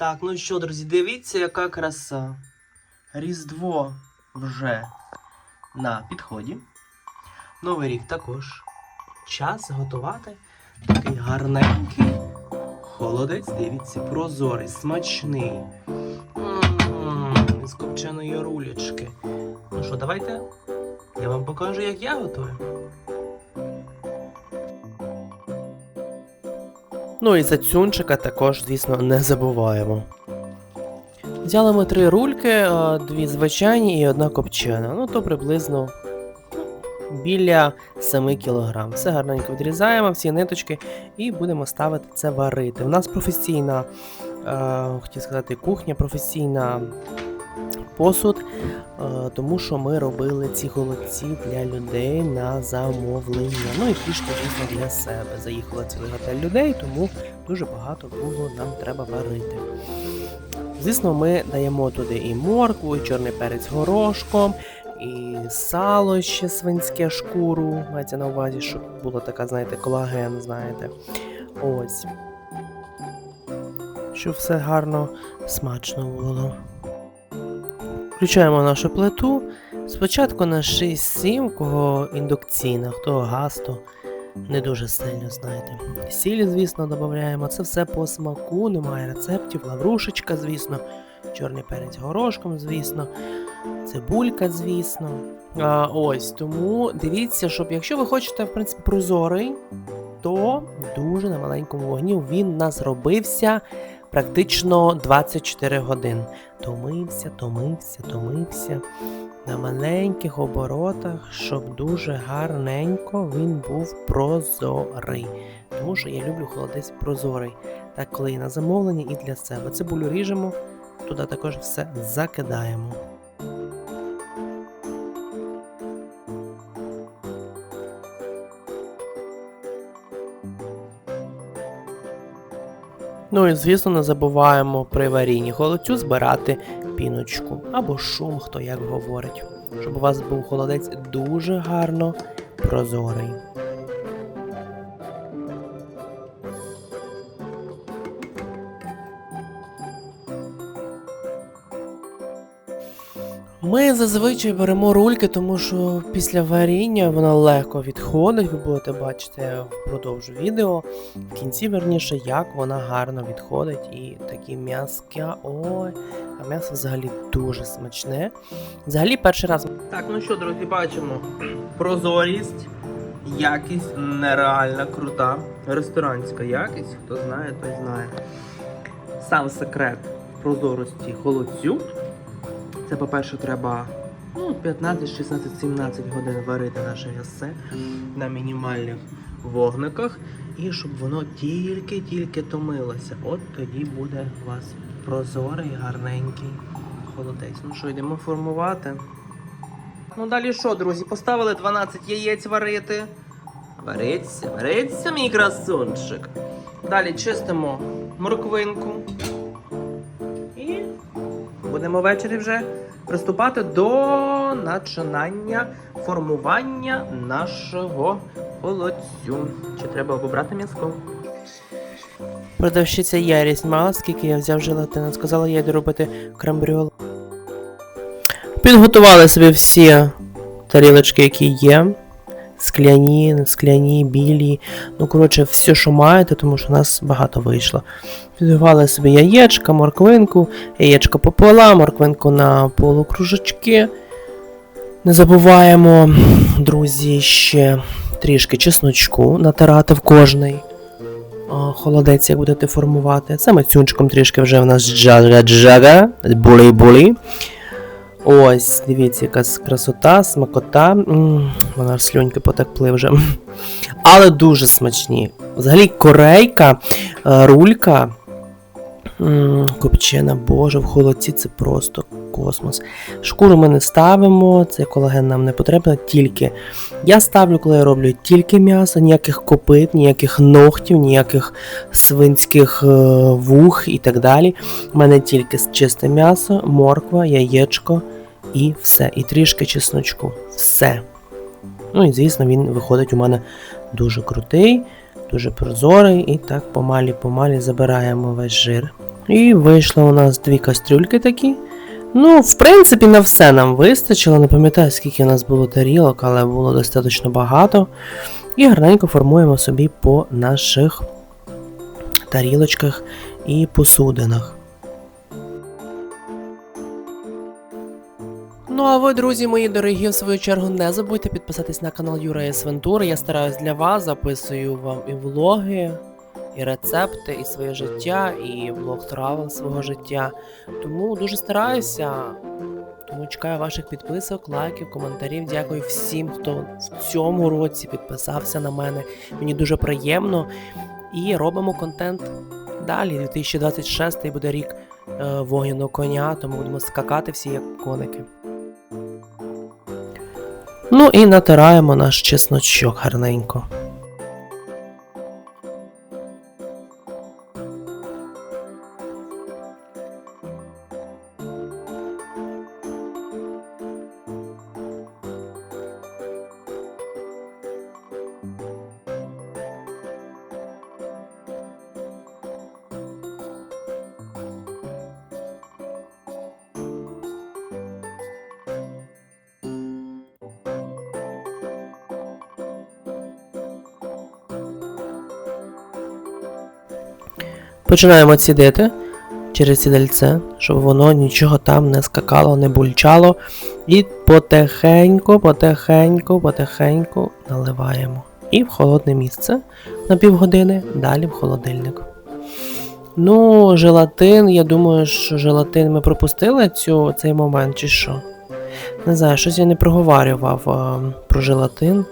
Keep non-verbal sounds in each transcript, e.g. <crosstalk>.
Так, ну що, друзі, дивіться, яка краса. Різдво вже на підході. Новий рік також. Час готувати такий гарненький холодець, дивіться, прозорий, смачний. З копченої рулечки. Ну що, давайте я вам покажу, як я готую. Ну і за цюнчика також, звісно, не забуваємо. Взяли ми три рульки, е, дві звичайні і одна копчена. Ну то приблизно біля 7 кг. Все гарненько відрізаємо, всі ниточки, і будемо ставити це варити. У нас професійна, е, хотів сказати, кухня, професійна посуд, е, тому що ми робили ці голодці для людей на замовлення. Ну і трішки, звісно, для себе. Заїхало цілий готель людей, тому дуже багато було нам треба варити. Звісно, ми даємо туди і моркву, і чорний перець горошком, і сало ще свинське шкуру. Мається на увазі, щоб було така, знаєте, колаген, знаєте. Ось. Щоб все гарно смачно було. Включаємо нашу плиту. Спочатку на 6-7, кого індукційна, хто газ, то не дуже сильно, знаєте. Сіль, звісно, додаємо. Це все по смаку, немає рецептів, лаврушечка, звісно, чорний перець горошком, звісно, цибулька, звісно. А, ось тому дивіться, щоб якщо ви хочете, в принципі, прозорий, то дуже на маленькому вогні він нас робився практично 24 години. Томився, томився, томився на маленьких оборотах, щоб дуже гарненько він був прозорий. Тому що я люблю холодець прозорий. Так, коли і на замовлення, і для себе. Цибулю ріжемо, туди також все закидаємо. Ну і звісно, не забуваємо при варінні холодцю збирати піночку або шум, хто як говорить, щоб у вас був холодець дуже гарно прозорий. Ми зазвичай беремо рульки, тому що після варіння вона легко відходить. Ви будете бачити впродовж відео, в кінці верніше, як вона гарно відходить і такі м'яска. Ой, а м'ясо взагалі дуже смачне. Взагалі перший раз. Так, ну що, друзі, бачимо. Прозорість, якість нереальна крута. Ресторанська якість, хто знає, той знає. Сам секрет прозорості холодцю. Це, по-перше, треба ну, 15, 16, 17 годин варити наше м'ясо на мінімальних вогниках. І щоб воно тільки-тільки томилося. От тоді буде у вас прозорий, гарненький холодець. Ну що, йдемо формувати. Ну далі що, друзі? Поставили 12 яєць варити. Вариться, вариться, мій красунчик. Далі чистимо морквинку. Будемо ввечері вже приступати до начинання формування нашого холодцю. Чи треба обобрати м'язко? Продавщиця Ярість мала, скільки я взяв желатину. Сказала, я йду робити крембріол. Підготували собі всі тарілочки, які є. Скляні, скляні, білі. Ну, коротше, все, що маєте, тому що у нас багато вийшло. Підготували собі яєчка, морквинку, яєчко пополам, морквинку на полукружечки. Не забуваємо, друзі, ще трішки чесночку натирати в кожний холодець, як будете формувати. Ми цюнчиком трішки вже в нас джага-джага, були-були. Ось, дивіться, яка красота, смакота. М, Вона аж слюньки потекли вже. <laughs> Але дуже смачні. Взагалі, корейка, е, рулька. Копчена, боже, в холодці це просто космос. Шкуру ми не ставимо, цей колаген нам не потрібно, тільки. Я ставлю, коли я роблю тільки м'ясо, ніяких копит, ніяких ногтів, ніяких свинських е, вух і так далі. У мене тільки чисте м'ясо, морква, яєчко і все. І трішки чесночку. Все. Ну і звісно, він виходить у мене дуже крутий, дуже прозорий. І так помалі-помалі забираємо весь жир І вийшло у нас дві кастрюльки такі. Ну, в принципі, на все нам вистачило. Не пам'ятаю, скільки у нас було тарілок, але було достатньо багато. І гарненько формуємо собі по наших тарілочках і посудинах. Ну а ви, друзі мої дорогі, в свою чергу не забудьте підписатись на канал Юра Ес Вентури. Я стараюсь для вас, записую вам і влоги, і рецепти, і своє життя, і влог травел свого життя. Тому дуже стараюся. Тому чекаю ваших підписок, лайків, коментарів. Дякую всім, хто в цьому році підписався на мене. Мені дуже приємно. І робимо контент далі. 2026 буде рік е, вогняного коня, тому будемо скакати всі як коники. Ну і натираємо наш чесночок гарненько. Починаємо цідити через сідальце, щоб воно нічого там не скакало, не бульчало. І потихеньку, потихеньку, потихеньку наливаємо. І в холодне місце на півгодини, далі в холодильник. Ну, желатин, я думаю, що желатин ми пропустили цю, цей момент, чи що. Не знаю, щось я не проговарював е, про желатин.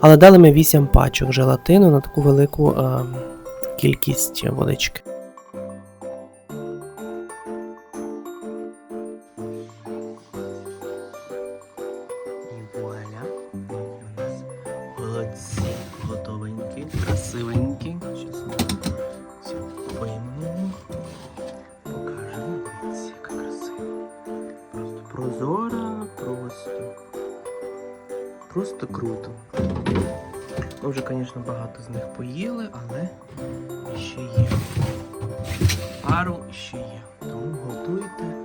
Але дали ми 8 пачок желатину на таку велику е, кількість водички. Голодці готовенькі, красивенькі. Щас ми. Покажемо. Яка красива. Просто прозора, просто. Просто круто. Ми вже, звісно, багато з них поїли, але ще є. Пару ще є. Тому готуйте